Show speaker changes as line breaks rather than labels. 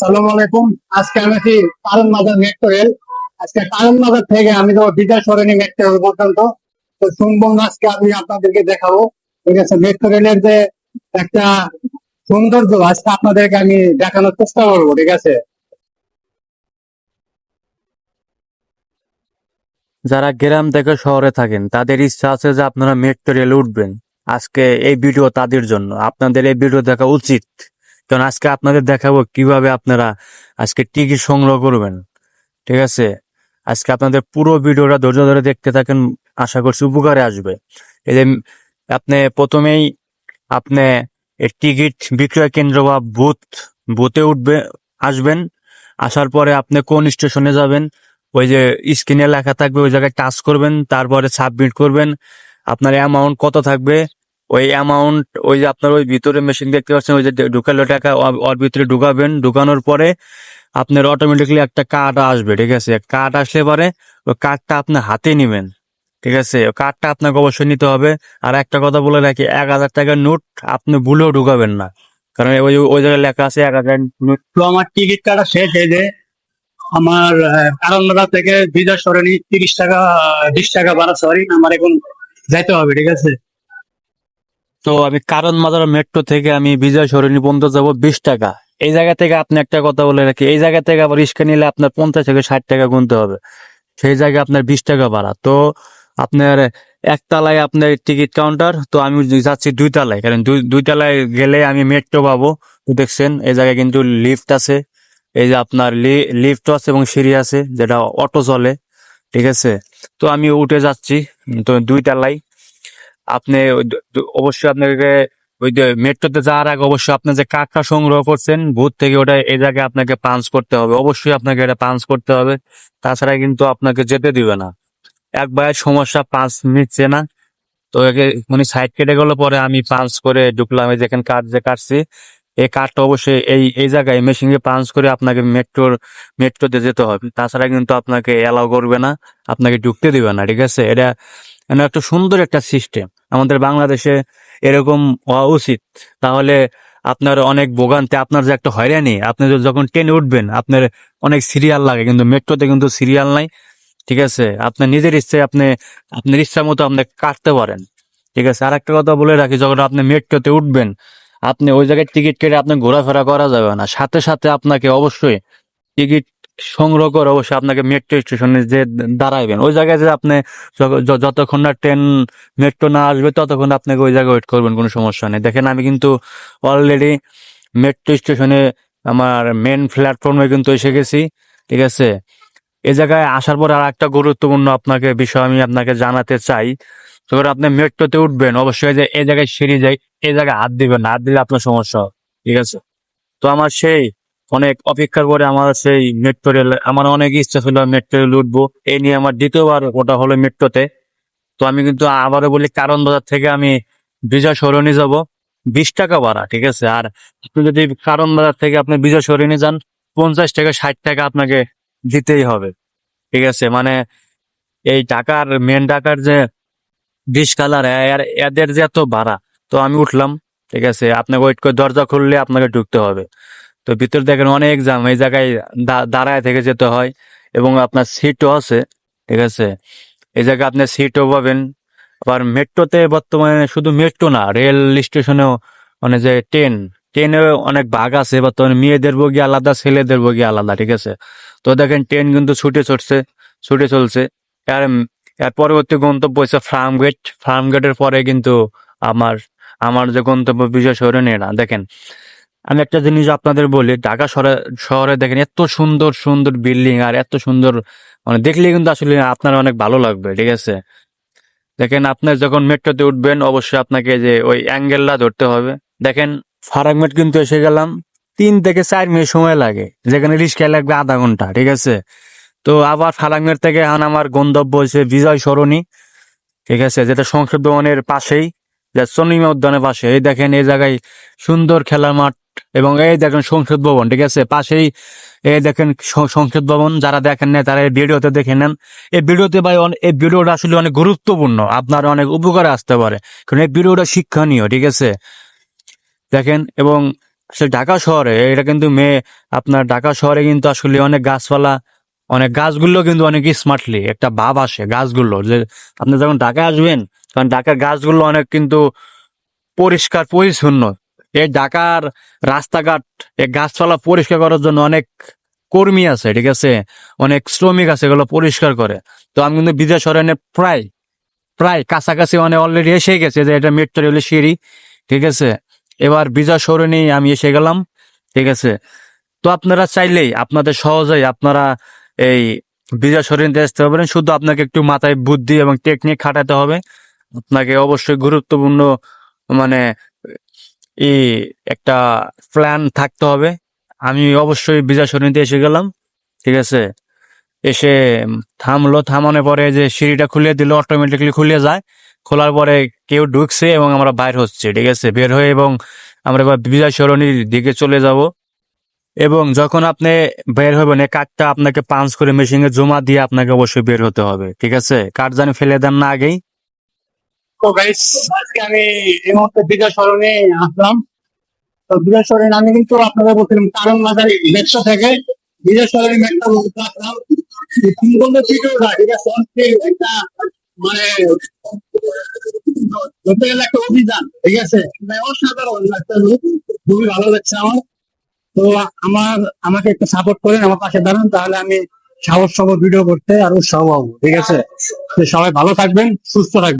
সালাম আলাইকুম। আজকে আমি আছি কারণ বাজার মেট্রো রেল আজকে কারণ বাজার থেকে আমি তো বিদ্যা সরণি মেট্রো পর্যন্ত। তো শুনবন আজকে আমি আপনাদেরকে দেখাবো। ঠিক আছে মেট্রো রেলের যে একটা সৌন্দর্য, আজকে আপনাদেরকে আমি দেখানোর চেষ্টা করব, ঠিক আছে?
যারা গ্রাম থেকে শহরে থাকেন, তাদের ইচ্ছা আছে যে আপনারা মেট্রো রেলে উঠবেন। আজকে এই ভিডিও তাদের জন্য। আপনাদের এই ভিডিও দেখা উচিত। কারণ আজকে আপনাদের দেখাবো কীভাবে আপনারা আজকে টিকিট সংগ্রহ করবেন। ঠিক আছে? আজকে আপনাদের পুরো ভিডিওটা ধৈর্য ধরে দেখতে থাকেন, আশা করছি উপকারে আসবে। এই যে আপনি প্রথমেই আপনি টিকিট বিক্রয় কেন্দ্র বা বুথ, বুথে উঠবে, আসবেন। আসার পরে আপনি কোন স্টেশনে যাবেন, ওই যে স্ক্রিনে লেখা থাকবে, ওই জায়গায় টাচ করবেন, তারপরে সাবমিট করবেন। আপনার অ্যামাউন্ট কত থাকবে ওই অ্যামাউন্ট ওই যে আপনার ওই ভিতরে মেশিন দেখতে পাচ্ছেন, ওই যে ঢুকালো টাকা ওর ভিতরে ঢুকাবেন, ঢুকানোর পরে আপনার অটোমেটিকলি একটা কার্ড আসবে, ঠিক আছে? কার্ড আসলে পরে ওই কার্ডটা আপনি হাতে নেবেন, ঠিক আছে? কার্ডটা আপনাকে অবশ্যই নিতে হবে। আর একটা কথা বলে রাখি, এক হাজার টাকার নোট আপনি ভুলেও ঢুকাবেন না। কারণ ওই ওই জায়গায় লেখা আছে এক হাজার নোট
তো আমার টিকিট কাটা শেষ হয়ে যে আমার কারণ থেকে বিদ্যা সরণি তিরিশ টাকা বিশ টাকা ভাড়া সরি আমার এখন যাইতে হবে, ঠিক আছে?
তো আমি কারণ মাদার মেট্রো থেকে আমি বিজয় সরণী পর্যন্ত যাব বিশ টাকা। এই জায়গা থেকে আপনি একটা কথা বলে রাখি, এই জায়গা থেকে আবার রিক্সা নিলে আপনার পঞ্চাশ থেকে ষাট টাকা গুনতে হবে। সেই জায়গায় আপনার বিশ টাকা ভাড়া। তো আপনার একতলায় আপনার টিকিট কাউন্টার, তো আমি যাচ্ছি দুই তলায়। কারণ দুই তলায় গেলে আমি মেট্রো পাবো, তো দেখছেন, এই জায়গায় কিন্তু লিফট আছে। এই যে আপনার লিফট আছে এবং সিঁড়ি আছে, যেটা অটো চলে, ঠিক আছে? তো আমি উঠে যাচ্ছি, তো দুই তলায়। আপনি অবশ্যই আপনাকে ওই যে মেট্রোতে যাওয়ার আগে অবশ্যই আপনি যে কার্ডটা সংগ্রহ করছেন, বুথ থেকে ওটা এই জায়গায় আপনাকে পাঞ্চ করতে হবে। অবশ্যই আপনাকে এটা পাঞ্চ করতে হবে। তাছাড়া কিন্তু আপনাকে যেতে দিবে না। একবার সমস্যা পাঁচ নিচ্ছে না। তো একে মানে সাইড কেটে গেল, পরে আমি পাঞ্চ করে ঢুকলাম, এই যেখানে কার্ড যে কাটছি, এই কার্ডটা অবশ্যই এই এই জায়গায় মেশিনে পাঞ্চ করে আপনাকে মেট্রোর, মেট্রোতে যেতে হবে। তাছাড়া কিন্তু আপনাকে এলাও করবে না। আপনাকে ঢুকতে দিবে না, ঠিক আছে? এটা একটা সুন্দর একটা সিস্টেম আমাদের বাংলাদেশে এরকম হওয়া উচিত। তাহলে আপনার অনেক ভোগান্তি, আপনার যে একটা হয়রানি, আপনি যখন ট্রেনে উঠবেন, আপনার অনেক সিরিয়াল লাগে কিন্তু, মেট্রোতে কিন্তু সিরিয়াল নাই, ঠিক আছে? আপনার নিজের ইচ্ছে, আপনি, আপনার ইচ্ছা মতো আপনি কাটতে পারেন, ঠিক আছে? আর একটা কথা বলে রাখি, যখন আপনি মেট্রোতে উঠবেন, আপনি ওই জায়গায় টিকিট কেটে আপনি ঘোরাফেরা করা যাবে না। সাথে সাথে আপনাকে অবশ্যই টিকিট সংগ্রহ করে অবশ্যই আপনাকে মেট্রো স্টেশনে যে দাঁড়াইবেন। ওই জায়গায় যে আপনি যতক্ষণ না ট্রেন মেট্রো না আসবে, ততক্ষণ আপনাকে ওই জায়গায় ওয়েট করবেন, কোনো সমস্যা নেই। দেখেন, আমি কিন্তু অলরেডি মেট্রো স্টেশনে আমার মেন প্ল্যাটফর্মে কিন্তু এসে গেছি, ঠিক আছে? এই জায়গায় আসার পর আর একটা গুরুত্বপূর্ণ আপনাকে বিষয় আমি আপনাকে জানাতে চাই। যখন আপনি মেট্রোতে উঠবেন, অবশ্যই যে এই জায়গায় সিঁড়ি যাই এই জায়গায় হাত দিবেন হাত দিলে আপনার সমস্যা ঠিক আছে? তো আমার সেই অনেক অপেক্ষার পরে আমার সেই মেট্রো রেল আমার অনেক ইচ্ছা ছিল মেট্রো রেল উঠবো। এই নিয়ে আমার দ্বিতীয়বার ওটা হলো মেট্রোতে তো। আমি কিন্তু আবারও বলি কারণ বাজার থেকে আমি বিজয় সরণি যাব। বিশ টাকা ভাড়া, ঠিক আছে? আর আপনি যদি কারণ বাজার থেকে আপনি বিজয় সরণি যান, পঞ্চাশ টাকা, ষাট টাকা আপনাকে দিতেই হবে। ঠিক আছে? মানে এই টাকার মেন টাকার যে বিশ কালার এদের যে এত ভাড়া, তো আমি উঠলাম। ঠিক আছে? আপনাকে ওয়েট করে দরজা খুললে আপনাকে ঢুকতে হবে। তো ভিতর দেখেন অনেক জাম, এই জায়গায় দাঁড়ায় থেকে যেতে হয় এবং আপনার সিটও আছে, ঠিক আছে? এই জায়গায় আপনি সিটও পাবেন। আবার মেট্রোতে বর্তমানে শুধু মেট্রো না রেল স্টেশনেও মানে যে ট্রেন ট্রেনে অনেক ভাগ আছে, বর্তমানে মেয়েদের বগি আলাদা, ছেলেদের বগি আলাদা, ঠিক আছে? তো দেখেন ট্রেন কিন্তু ছুটে চড়ছে ছুটে চলছে। আর এর পরবর্তী গন্তব্য হচ্ছে ফার্ম গেট ফার্ম গেটের পরে কিন্তু আমার আমার যে গন্তব্য বিজয় শহরে না দেখেন। আমি একটা জিনিস আপনাদের বলি, ঢাকা শহরে শহরে দেখেন এত সুন্দর সুন্দর বিল্ডিং আর এত সুন্দর মানে দেখলে কিন্তু আসলে আপনার অনেক ভালো লাগবে, ঠিক আছে? দেখেন আপনার যখন মেট্রোতে উঠবেন, অবশ্যই আপনাকে যে ওই অ্যাঙ্গেলটা ধরতে হবে। দেখেন ফারাকমেট কিন্তু এসে গেলাম, তিন থেকে চার মিনিট সময় লাগে, যেখানে রিক্সায় লাগবে আধা ঘণ্টা, ঠিক আছে? তো আবার ফারাকমেট থেকে এখন আমার গন্তব্য হচ্ছে বিজয় সরণি, ঠিক আছে? যেটা সংসদ ভবনের পাশেই, যা চন্দ্রিমা উদ্যানের পাশে। এই দেখেন, এই জায়গায় সুন্দর খেলার মাঠ এবং এই দেখেন সংসদ ভবন, ঠিক আছে? পাশেই এই দেখেন সংসদ ভবন, যারা দেখেন না তারা এই ভিডিওতে দেখে নেন। এই ভিডিওতে ভাই এই ভিডিওটা আসলে অনেক গুরুত্বপূর্ণ, আপনার অনেক উপকারে আসতে পারে। কারণ এই ভিডিওটা শিক্ষণীয়, ঠিক আছে? দেখেন, এবং ঢাকা শহরে, এটা কিন্তু মেয়ে, আপনার ঢাকা শহরে কিন্তু আসলে অনেক গাছপালা, অনেক গাছগুলো কিন্তু অনেক স্মার্টলি একটা ভাব আসে গাছগুলো। যে আপনি যখন ঢাকায় আসবেন, তখন ঢাকার গাছগুলো অনেক কিন্তু পরিষ্কার, পরিচ্ছন্ন। এই ঢাকার রাস্তাঘাট এই গাছপালা পরিষ্কার করার জন্য অনেক কর্মী আছে, ঠিক আছে? অনেক শ্রমিক আছে, এগুলো পরিষ্কার করে। তো আমি কিন্তু বিদেশ শরণে প্রায় প্রায় কাছাকাছি মানে অলরেডি এসে গেছে যে এটা মেট্রো রেলের সিঁড়ি, ঠিক আছে? এবার বিজয় সরণি আমি এসে গেলাম, ঠিক আছে? তো আপনারা চাইলেই, আপনাদের সহজেই আপনারা এই বিজয় সরণিতে আসতে পারেন শুধু আপনাকে একটু মাথায় বুদ্ধি এবং টেকনিক খাটাতে হবে। আপনাকে অবশ্যই গুরুত্বপূর্ণ মানে একটা প্ল্যান থাকতে হবে। আমি অবশ্যই বিজয় সরণিতে এসে গেলাম, ঠিক আছে? এসে থামলো, থামানোর পরে যে সিঁড়িটা খুলে দিল অটোমেটিকলি খুলে যায়। খোলার পরে কেউ ঢুকছে এবং আমরা বাইর হচ্ছে, ঠিক আছে? বের হয়ে এবং আমরা এবার বিজয় সরণির দিকে চলে যাব। এবং যখন আপনি বের হবেন, এই কার্ডটা আপনাকে পাঞ্চ করে মেশিনে জমা দিয়ে আপনাকে অবশ্যই বের হতে হবে, ঠিক আছে? কাঠ জানি ফেলে দেন না আগেই।
আমি কিন্তু আপনাদের বলছিলাম কারণ থেকে বিজয় আসলাম। মানে অভিযান, ঠিক আছে? মানে একটা ভালো লাগছে আমার। তো আমার, আমাকে একটু সাপোর্ট করেন, আমার পাশে দাঁড়ান, তাহলে আমি সাহস সহ ভিডিও করতে আর উৎসাহ পাবো, ঠিক আছে? সবাই ভালো থাকবেন, সুস্থ থাকবেন।